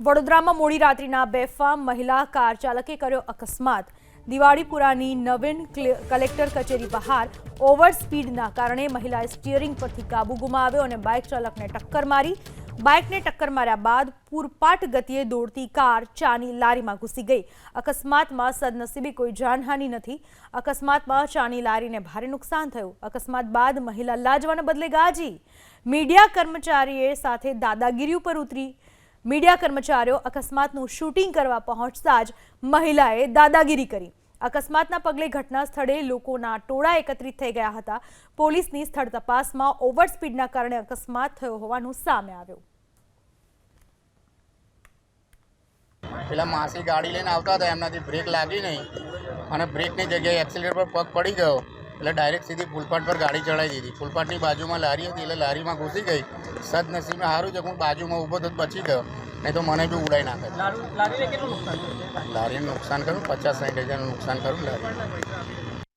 વડોદરામાં મોડી રાત્રિના બેફામ મહિલા કાર ચાલકે કર્યો અકસ્માત. દિવાળીપુરાની નવીન ક્લે- કલેક્ટર કચેરી બહાર ઓવર સ્પીડના કારણે મહિલાએ સ્ટીયરિંગ પરથી કાબુ ગુમાવ્યો અને બાઇક ચાલકને ટક્કર મારી. બાઇકને ટક્કર માર્યા બાદ પૂરપાટ ગતિએ દોડતી કાર ચાની લારીમાં ઘૂસી ગઈ. અકસ્માતમાં સદનસીબે કોઈ જાનહાનિ નથી. અકસ્માતમાં ચાની લારીને ભારે નુકસાન થયું. અકસ્માત બાદ મહિલા લાજવાને બદલે ગાજી. મીડિયા કર્મચારીએ સાથે દાદાગીરી ઉપર ઉતરી. મીડિયા કર્મચારીઓ અકસ્માતનું શૂટિંગ કરવા પહોંચતા જ મહિલાએ દાદાગીરી કરી. અકસ્માતના પગલે ઘટના સ્થળે લોકોના ટોળા એકત્રિત થઈ ગયા હતા. પોલીસની સ્થળ તપાસમાં ઓવર સ્પીડના કારણે અકસ્માત થયો હોવાનું સામે આવ્યું. પેલા માસી ગાડી લઈને આવતા હતા. એમનાથી બ્રેક લાગી નહીં અને બ્રેકની જગ્યાએ એક્સિલેટર પર પગ પડી ગયો. એટલે ડાયરેક્ટ સીધી ફૂલપાટ પર ગાડી ચડાવી દીધી. ફૂલપાટની બાજુમાં લારી હતી એટલે લારીમાં ઘૂસી ગઈ. સદનસીબે સારું છે હું બાજુમાં ઊભો તો બચી ગયો. નહીં તો મને બી ઉડાઈ નાખે. લારી લારીને નુકસાન કરું પચાસ સાઠ હજારનું નુકસાન કરું લારી